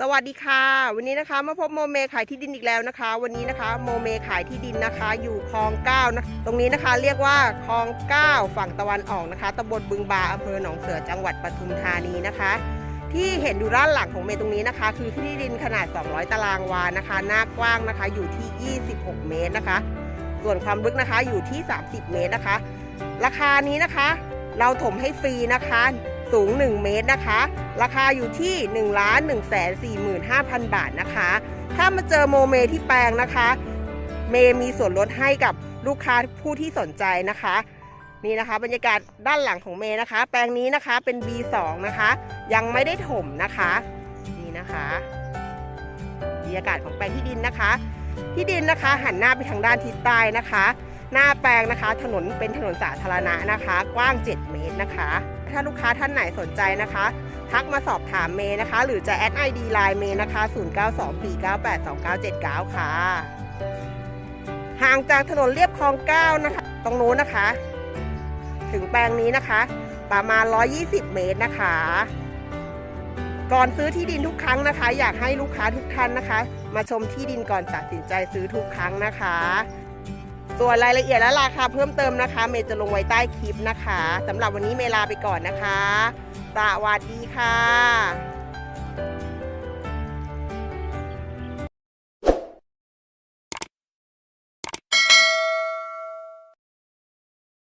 สวัสดีค่ะ วันนี้นะคะมาพบโมเมขายที่ดินอีกแล้วนะคะ วันนี้นะคะโมเมขายที่ดินนะคะ อยู่คลองเก้านะตรงนี้นะคะเรียกว่าคลองเก้าฝั่งตะวันออกนะคะตำบลบึงบาอำเภอหนองเสือจังหวัดปทุมธานีนะคะ ที่เห็นอยู่ด้านหลังของเมย์ตรงนี้นะคะ คือที่ดินขนาด 200 ตารางวานะคะ หน้ากว้างนะคะอยู่ที่ 26 เมตรนะคะ ส่วนความลึกนะคะอยู่ที่ 30 เมตรนะคะ ราคานี้นะคะ เราถมให้ฟรีนะคะ สูง 1 เมตรนะคะ ราคาอยู่ที่1นึ่งล้านหนึ่งแสนสี่หมื่นห้าพันบาทนะคะ ถ้ามาเจอโมเมที่แปลงนะคะ เมมีส่วนลดให้กับลูกค้าผู้ที่สนใจนะคะ นี่นะคะ บรรยากาศด้านหลังของเมนะคะ แปลงนี้นะคะเป็น B2 นะคะ ยังไม่ได้ถมนะคะ นี่นะคะบรรยากาศของแปลงที่ดินนะคะ ที่ดินนะคะหันหน้าไปทางด้านทิศใต้นะคะ หน้าแปลงนะคะ ถนนเป็นถนนสาธารณะนะคะ กว้าง 7 เมตรนะคะ ถ้าลูกค้าท่านไหนสนใจนะคะ ทักมาสอบถามเมย์นะคะ หรือจะแอดไอดีไลน์เมย์นะคะ 0924982989ค่ะ ห่างจากถนนเรียบคลอง 9 นะคะ ตรงนู้นนะคะ ถึงแปลงนี้นะคะ ประมาณ 120 เมตรนะคะ ก่อนซื้อที่ดินทุกครั้งนะคะ อยากให้ลูกค้าทุกท่านนะคะ มาชมที่ดินก่อนตัดสินใจซื้อทุกครั้งนะคะ ส่วนรายละเอียดและราคาเพิ่มเติมนะคะ เมย์จะลงไว้ใต้คลิปนะคะสำหรับวันนี้เมย์ลาไปก่อนนะคะ สวัสดีค่ะ